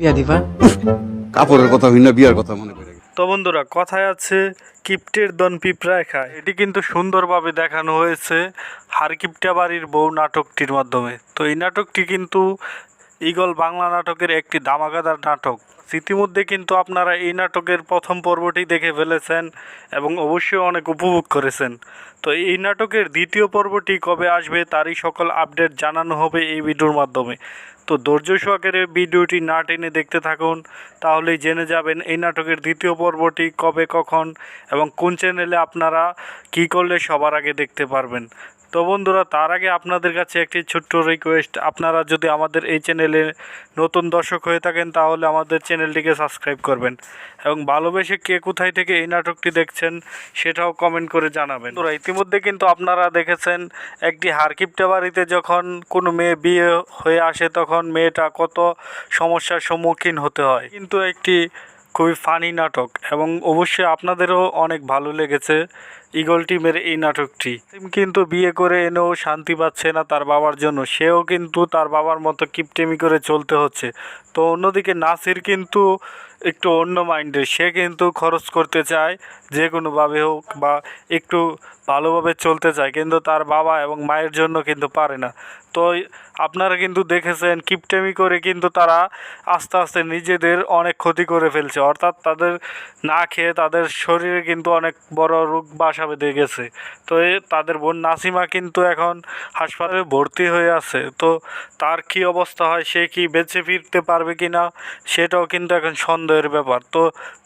বিয়া দিবা? কাপড়ের কথা হইনা না বিয়ার কথা মনে পড়ে গেছে। তো বন্ধুরা কথায় আছে কিপ্টের দন পিঁপড়ায় খায়। এটি কিন্তু সুন্দরভাবে দেখানো হয়েছে হারকিপটা বাড়ির বউ নাটকটির মাধ্যমে। তো এই নাটকটি কিন্তু ইগল বাংলা নাটকের একটি দামাগাদার নাটক। ইতিমধ্যে কিন্তু আপনারা এই নাটকের প্রথম পর্বটি দেখে ফেলেছেন এবং অবশ্যই অনেক উপভোগ করেছেন। তো এই নাটকের দ্বিতীয় পর্বটি কবে আসবে তারই সকল আপডেট জানানো হবে এই ভিডিওর মাধ্যমে। তো ধৈর্য সহকারে ভিডিওটি না টেনে দেখতে থাকুন, তাহলেই জেনে যাবেন এই নাটকের দ্বিতীয় পর্বটি কবে, কখন এবং কোন চ্যানেলে আপনারা কী করলে সবার আগে দেখতে পারবেন। তো বন্ধুরা, তার আগে আপনাদের কাছে একটি ছোট্ট রিকোয়েস্ট আপনারা যদি আমাদের এই চ্যানেলে নতুন দর্শক হয়ে থাকেন, তাহলে আমাদের চ্যানেলটিকে সাবস্ক্রাইব করবেন এবং ভালোবেসে কে কোথায় থেকে এই নাটকটি দেখছেন, সেটাও কমেন্ট করে জানাবেন। তো ইতিমধ্যে কিন্তু আপনারা দেখেছেন, একটি হারকিপটা বাড়িতে যখন কোনো মেয়ে বিয়ে হয়ে আসে, তখন মেয়েটা কত সমস্যার সম্মুখীন হতে হয়। কিন্তু একটি খুবই ফানি নাটক এবং অবশ্যই আপনাদেরও অনেক ভালো লেগেছে ইগল টিমের এই নাটকটি। কিন্তু বিয়ে করে এনেও শান্তি পাচ্ছে না তার বাবার জন্য। সেও কিন্তু তার বাবার মতো কিপটেমি করে চলতে হচ্ছে। তো অন্যদিকে নাসির কিন্তু একটু অন্য মাইন্ডের সে কিন্তু খরচ করতে চায়, যে কোনোভাবে হোক বা একটু ভালোভাবে চলতে চায়, কিন্তু তার বাবা এবং মায়ের জন্য কিন্তু পারে না। তো আপনারা কিন্তু দেখেছেন, কিপটেমি করে কিন্তু তারা আস্তে আস্তে নিজেদের অনেক ক্ষতি করে ফেলছে। অর্থাৎ তাদের না খেয়ে তাদের শরীরে কিন্তু অনেক বড় রোগ বাসা বেঁধে গেছে। তো তাদের বোন নাসিমা কিন্তু এখন হাসপাতালে ভর্তি হয়ে আছে। তো তার কি অবস্থা হয়, সে কি বেঁচে ফিরতে পারবে কি না সেটাও কিন্তু এখন সন্দেহের ব্যাপার। তো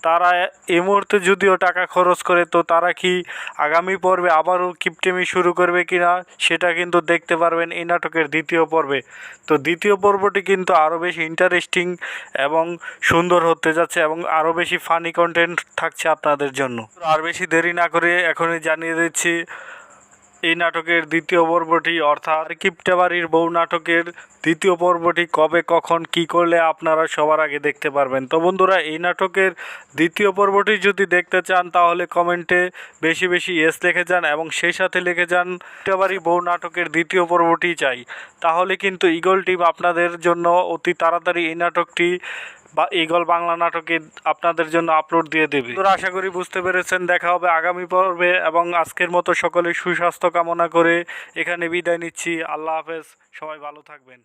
তারা এই মুহূর্তে যদিও টাকা খরচ করে, তো তারা কি আগামী পর্বে আবারও কিপটেমি শুরু করবে কি না সেটা কিন্তু দেখতে পারবেন এই নাটকের দ্বিতীয় পর্বে। তো দ্বিতীয় পর্বটি কিন্তু আরও বেশি ইন্টারেস্টিং এবং সুন্দর হতে যাচ্ছে এবং আরও বেশি ফানি কন্টেন্ট থাকছে আপনাদের জন্য। আর বেশি দেরি না করে এখনই জানিয়ে দিচ্ছি এই নাটকের দ্বিতীয় পর্বটি, অর্থাৎ কিপটা বাড়ির বউ নাটকের দ্বিতীয় পর্বটি কবে, কখন, কি করলে আপনারা সবার আগে দেখতে পারবেন? তো বন্ধুরা, এই নাটকের দ্বিতীয় পর্বটি যদি দেখতে চান, তাহলে কমেন্টে বেশি বেশি এস লিখে যান এবং সেই সাথে লিখে যান, কিপটাবাড়ি বউ নাটকের দ্বিতীয় পর্বটি চাই। তাহলে কিন্তু ইগল টিম আপনাদের জন্য অতি তাড়াতাড়ি এই নাটকটি বা ইগল বাংলা নাটকে আপনাদের জন্য আপলোড দিয়ে দেবে। তো আশা করি বুঝতে পেরেছেন। দেখা হবে আগামী পর্বে এবং আজকের মতো সকলে সুস্বাস্থ্য কামনা করে এখানে বিদায় নিচ্ছি। আল্লাহ হাফেজ। সবাই ভালো থাকবেন।